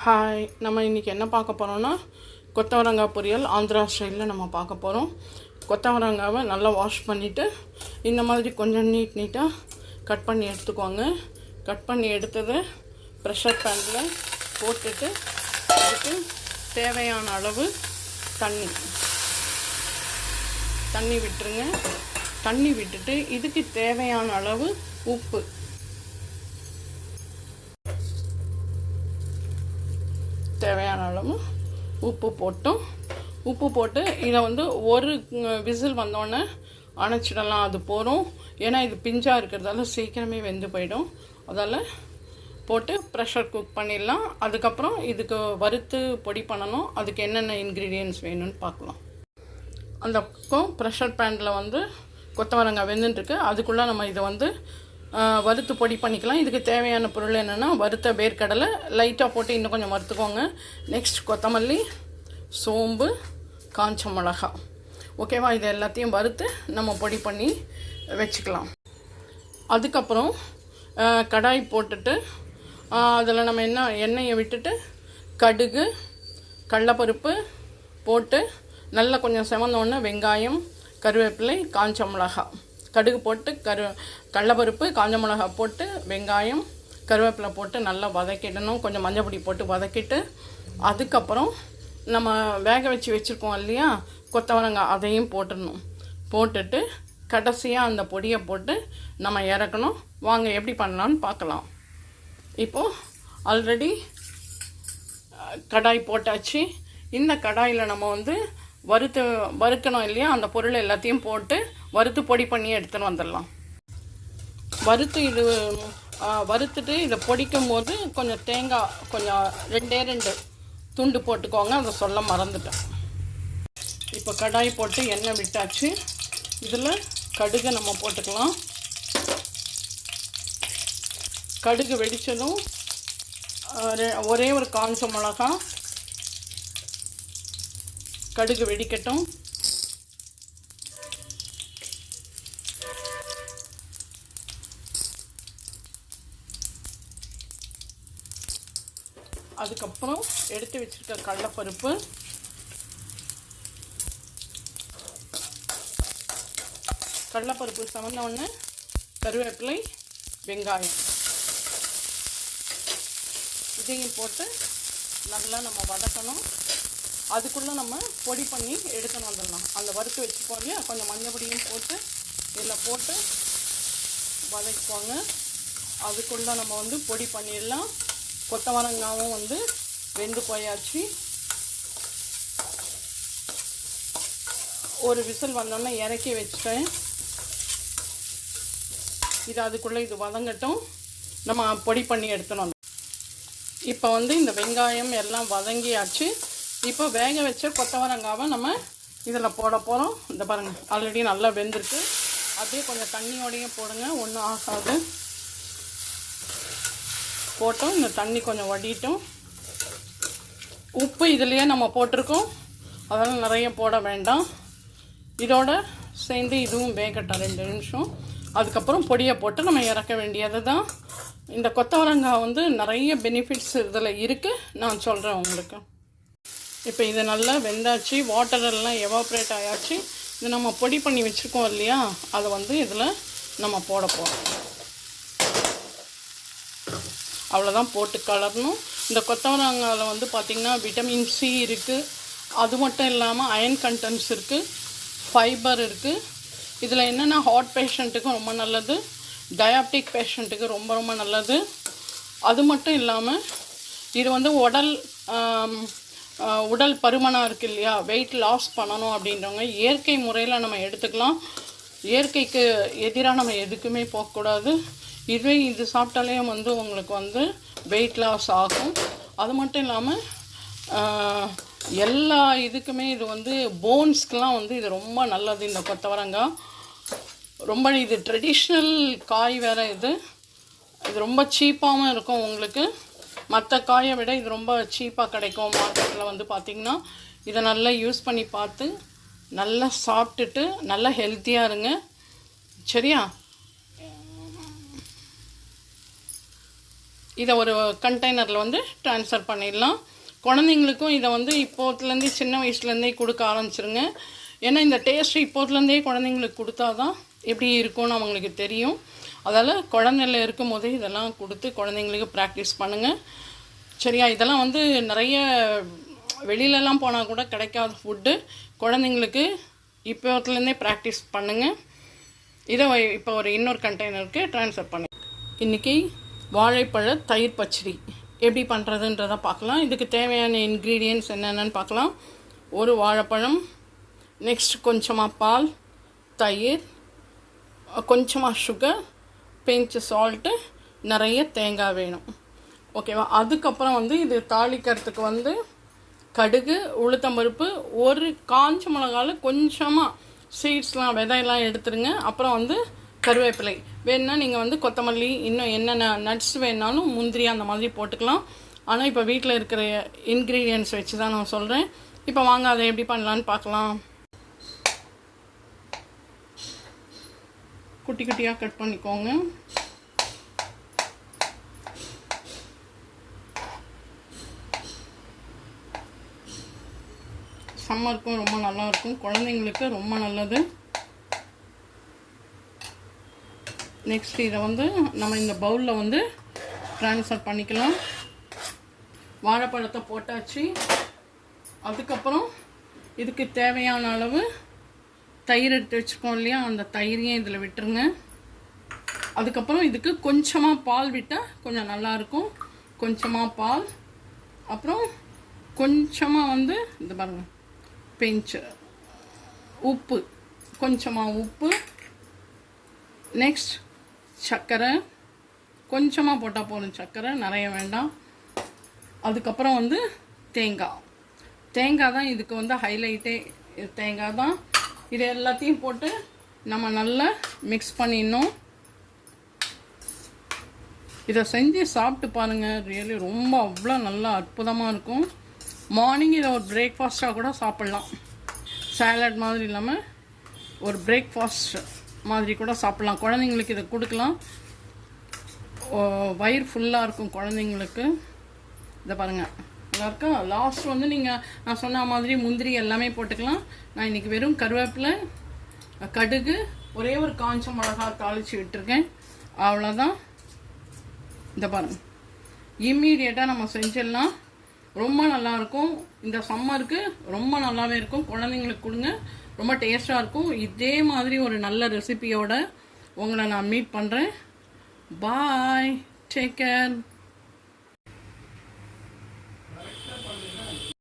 Hi நம்ம இன்றைக்கி என்ன பார்க்க போகிறோன்னா கொத்தவரங்காய் பொரியல் ஆந்திரா ஸ்டைலில் நம்ம பார்க்க போகிறோம் கொத்தவரங்காவை நல்லா வாஷ் பண்ணிவிட்டு இந்த மாதிரி கொஞ்சம் நீட் நீட்டாக கட் பண்ணி எடுத்துக்கோங்க. கட் பண்ணி எடுத்ததை ப்ரெஷர் பேனில் போட்டுட்டு அதுக்கு தேவையான அளவு தண்ணி. தண்ணி விட்டுருங்க. தண்ணி விட்டுட்டு இதுக்கு தேவையான அளவு உப்பு. தேவையான அளவு உப்பு போட்டும். உப்பு போட்டு இதை வந்து ஒரு விசில் வந்தோடனே அணைச்சிடலாம் அது போகிறோம் ஏன்னா இது பிஞ்சாக இருக்கிறதால சீக்கிரமே வெந்து போயிடும். அதால் போட்டு ப்ரெஷர் குக் பண்ணிடலாம். அதுக்கப்புறம் இதுக்கு வறுத்து பொடி பண்ணணும். அதுக்கு என்னென்ன இன்க்ரீடியன்ஸ் வேணும்னு பார்க்கலாம். அந்த பக்கம் ப்ரெஷர் பேனில் வந்து கொத்தவரங்காய் வெந்துட்டுருக்கு. அதுக்குள்ளே நம்ம இதை வந்து வறுத்து பொடி பண்ணிக்கலாம். இதுக்கு தேவையான பொருள் என்னென்னா வறுத்த வேர்க்கடலை லைட்டாக போட்டு இன்னும் கொஞ்சம் வறுத்துக்கோங்க. நெக்ஸ்ட் கொத்தமல்லி சோம்பு காஞ்ச மிளகா. ஓகேவா இது எல்லாத்தையும் வறுத்து நம்ம பொடி பண்ணி வச்சுக்கலாம். அதுக்கப்புறம் கடாய் போட்டுட்டு அதில் நம்ம என்ன எண்ணெயை விட்டுட்டு கடுகு கடலப்பருப்பு போட்டு நல்லா கொஞ்சம் செவந்தோடனே வெங்காயம் கருவேப்பிலை காஞ்ச மிளகாய் கடுகு போட்டு கரு கடலப்பருப்பு காஞ்ச மிளகா போட்டு வெங்காயம் கருவேப்பிலை போட்டு நல்லா வதக்கிடணும். கொஞ்சம் மஞ்சள் பொடி போட்டு வதக்கிட்டு அதுக்கப்புறம் நம்ம வேக வச்சு வச்சுருக்கோம் இல்லையா கொத்தவரங்காய் அதையும் போட்டுடணும். போட்டுட்டு கடைசியாக அந்த பொடியை போட்டு நம்ம இறக்கணும். வாங்க எப்படி பண்ணலான்னு பார்க்கலாம். இப்போது ஆல்ரெடி கடாய் போட்டாச்சு. இந்த கடாயில் நம்ம வந்து வறுத்து வறுக்கணும் இல்லையா அந்த பொருள் எல்லாத்தையும் போட்டு வறுத்து பொடி பண்ணி எடுத்துன்னு வந்துடலாம். வறுத்து இது வறுத்துட்டு இதை பொடிக்கும் போது கொஞ்சம் தேங்காய் கொஞ்சம் ரெண்டே ரெண்டு துண்டு போட்டுக்கோங்க. அதை சொல்ல மறந்துட்டேன். இப்போ கடாய் போட்டு எண்ணெய் விட்டாச்சு. இதில் கடுகை நம்ம போட்டுக்கலாம். கடுகு வெடித்ததும் ஒரே ஒரு காஞ்ச மிளகா கடுகு வெடிக்கட்டும். அதுக்கப்புறம் எடுத்து வச்சுருக்க கடலைப்பருப்பு. கடலைப்பருப்பு சமந்த கருவேப்பிலை வெங்காயம். இதையும் போட்டு நல்லா நம்ம வதக்கணும். அதுக்குள்ளே நம்ம பொடி பண்ணி எடுத்துன்னு வந்துடலாம். அந்த வறுத்து வச்சுப்போம் இல்லையா? கொஞ்சம் மஞ்சள் பொடியும் போட்டு இதில் போட்டு வதக்குவாங்க. அதுக்குள்ளே நம்ம வந்து பொடி பண்ணிடலாம். கொத்தவரங்காவும் வந்து வெந்து போயாச்சு. ஒரு விசில் வந்தோன்னே இறக்கி வச்சுட்டேன். இது அதுக்குள்ளே இது வதங்கட்டும். நம்ம பொடி பண்ணி எடுத்துனோம் இப்போ வந்து இந்த வெங்காயம் எல்லாம் வதங்கியாச்சு. இப்போ வேக வச்ச கொத்தவரங்காவை நம்ம இதில் போட போகிறோம் இந்த பாருங்கள் ஆல்ரெடி நல்லா வெந்திருக்கு. அப்படியே கொஞ்சம் தண்ணியோடையும் போடுங்க ஒன்றும் ஆகாது. போட்டோம் இந்த தண்ணி கொஞ்சம் வடிட்டும் உப்பு இதுலேயே நம்ம போட்டிருக்கோம். அதெல்லாம் நிறைய போட வேண்டாம். இதோட சேர்ந்து இதுவும் வேகட்டும் ரெண்டு நிமிஷம். அதுக்கப்புறம் பொடியை போட்டு நம்ம இறக்க வேண்டியது தான் இந்த கொத்தவரங்காய் வந்து நிறைய பெனிஃபிட்ஸ் இதில் இருக்குது நான் சொல்கிறேன் உங்களுக்கு. இப்போ இது நல்லா வெந்தாச்சு வாட்டர் எல்லாம் எவாப்ரேட் ஆயாச்சு. இது நம்ம பொடி பண்ணி வச்சுருக்கோம் இல்லையா? அதை வந்து இதில் நம்ம போட போகிறோம் அவ்வளோதான் போட்டு கலரணும். இந்த கொத்தவரங்காயில் வந்து பார்த்திங்கன்னா விட்டமின் சி இருக்குது அது மட்டும் இல்லாமல் அயன் கண்டென்ட்ஸ் இருக்குது ஃபைபர் இருக்குது இதில் என்னென்னா ஹார்ட் பேஷண்ட்டுக்கு ரொம்ப நல்லது. டயாப்டிக் பேஷண்ட்டுக்கு ரொம்ப ரொம்ப நல்லது. அது மட்டும் இல்லாமல் இது வந்து உடல் உடல் பருமனாக இருக்கு இல்லையா? வெயிட் லாஸ் பண்ணணும் அப்படின்றவங்க இயற்கை முறையில் நம்ம எடுத்துக்கலாம். இயற்கைக்கு எதிராக நம்ம எதுக்குமே போகக்கூடாது. இதுவே இது சாப்பிட்டாலே வந்து உங்களுக்கு வந்து வெயிட் லாஸ் ஆகும். அது மட்டும் இல்லாமல் எல்லா இதுக்குமே இது வந்து போன்ஸ்க்கெலாம் வந்து இது ரொம்ப நல்லது இந்த கொத்தவரங்காய் ரொம்ப இது ட்ரெடிஷ்னல் காய் வேறு இது. இது ரொம்ப சீப்பாகவும் இருக்கும் உங்களுக்கு. மற்ற காயை விட இது ரொம்ப சீப்பாக கிடைக்கும் மார்க்கெட்டில் வந்து பார்த்திங்கன்னா இதை நல்லா யூஸ் பண்ணி பார்த்து நல்லா சாப்பிட்டுட்டு நல்லா ஹெல்த்தியாக இருங்க. சரியா? இதை ஒரு கண்டெய்னரில் வந்து ட்ரான்ஸ்ஃபர் பண்ணிடலாம். குழந்தைங்களுக்கும் இதை வந்து இப்போத்துலேருந்து சின்ன வயசுலேருந்தே கொடுக்க ஆரம்பிச்சிருங்க. ஏன்னா இந்த டேஸ்ட் இப்போத்துலேருந்தே குழந்தைங்களுக்கு கொடுத்தா தான் எப்படி இருக்கும்னு அவங்களுக்கு தெரியும். அதால் குழந்தைல இருக்கும் போதே இதெல்லாம் கொடுத்து குழந்தைங்களுக்கு ப்ராக்டிஸ் பண்ணுங்கள் சரியா இதெல்லாம் வந்து நிறைய வெளியிலலாம் போனால் கூட கிடைக்காத ஃபுட்டு குழந்தைங்களுக்கு இப்போத்துலேருந்தே ப்ராக்டிஸ் பண்ணுங்கள் இதை வை- இப்போ ஒரு இன்னொரு கண்டெய்னருக்கு ட்ரான்ஸ்ஃபர் பண்ணு. இன்றைக்கி வாழைப்பழ தயிர் பச்சடி. எப்படி பண்ணுறதுன்றதை பார்க்கலாம். இதுக்கு தேவையான இன்க்ரீடியன்ட்ஸ் என்னென்னு பார்க்கலாம். ஒரு வாழைப்பழம் நெக்ஸ்ட் கொஞ்சமாக பால் தயிர் கொஞ்சமாக சுகர் பிஞ்சு சால்ட்டு நிறைய தேங்காய் வேணும். ஓகேவா அதுக்கப்புறம் வந்து இது தாளிக்கிறதுக்கு வந்து கடுகு உளுத்தம்பருப்பு ஒரு காஞ்ச மிளகாவில் கொஞ்சமாக சீட்ஸ்லாம் விதையெல்லாம் எடுத்துருங்க. அப்புறம் வந்து கருவேப்பிலை. வேணுன்னா நீங்கள் வந்து கொத்தமல்லி இன்னும் என்னென்ன நட்ஸ் வேணாலும் முந்திரி அந்த மாதிரி போட்டுக்கலாம். ஆனால் இப்போ வீட்டில் இருக்கிற இன்க்ரீடியன்ட்ஸ் வச்சு தான் நான் சொல்கிறேன் இப்போ வாங்க அதை எப்படி பண்ணலான்னு பார்க்கலாம். குட்டி குட்டியாக கட் பண்ணிக்கோங்க. சம்மருக்கும் ரொம்ப நல்லா இருக்கும். குழந்தைங்களுக்கு ரொம்ப நல்லது. நெக்ஸ்ட் இதை வந்து நம்ம இந்த பவுலில் வந்து ட்ரான்ஸ்ஃபர் பண்ணிக்கலாம். வாழைப்பழத்தை போட்டாச்சு. அதுக்கப்புறம் இதுக்கு தேவையான அளவு தயிர் எடுத்து வச்சுருக்கோம் இல்லையா? அந்த தயிரையும் இதில் விட்டுருங்க. அதுக்கப்புறம் இதுக்கு கொஞ்சமாக பால் விட்டால் கொஞ்சம் நல்லாயிருக்கும் கொஞ்சமாக பால். அப்புறம் கொஞ்சமாக வந்து இந்த பாருங்கள் பெஞ்சு உப்பு. கொஞ்சமாக உப்பு. நெக்ஸ்ட் சர்க்கரை கொஞ்சமாக போட்டால் போதும். சர்க்கரை நிறைய வேண்டாம். அதுக்கப்புறம் வந்து தேங்காய். தேங்காய் தான் இதுக்கு வந்து ஹைலைட்டே தேங்காய் தான். இது எல்லாத்தையும் போட்டு நம்ம நல்லா மிக்ஸ் பண்ணிடணும். இதை செஞ்சு சாப்பிட்டு பாருங்கள் ரியலி ரொம்ப அவ்வளோ நல்லா அற்புதமாக இருக்கும். மார்னிங் இதை ஒரு பிரேக்ஃபாஸ்ட்டாக கூட சாப்பிட்லாம். சாலட் மாதிரி இல்லாமல் ஒரு பிரேக்ஃபாஸ்ட் மாதிரி கூட சாப்பிட்லாம். குழந்தைங்களுக்கு இதை கொடுக்கலாம். வயிறு ஃபுல்லாக இருக்கும் குழந்தைங்களுக்கு. இதை பாருங்கள் நல்லா இருக்கா? லாஸ்ட் வந்து நீங்கள் நான் சொன்ன மாதிரி முந்திரி எல்லாமே போட்டுக்கலாம். நான் இன்றைக்கி வெறும் கருவேப்பிலை கடுகு ஒரே ஒரு காஞ்ச மிளகா தாளித்து விட்டுருக்கேன். அவ்வளோதான் இந்த பாருங்கள் இம்மீடியட்டாக நம்ம செஞ்சிடலாம். ரொம்ப நல்லா இருக்கும் இந்த சம்மருக்கு ரொம்ப நல்லாவே இருக்கும். குழந்தைங்களுக்கு கொடுங்க. ரொம்ப டேஸ்ட்டாக இருக்கும். இதே மாதிரி ஒரு நல்ல ரெசிபியோட உங்களை நான் மீட் பண்ணுறேன் பாய் டேக் கேர்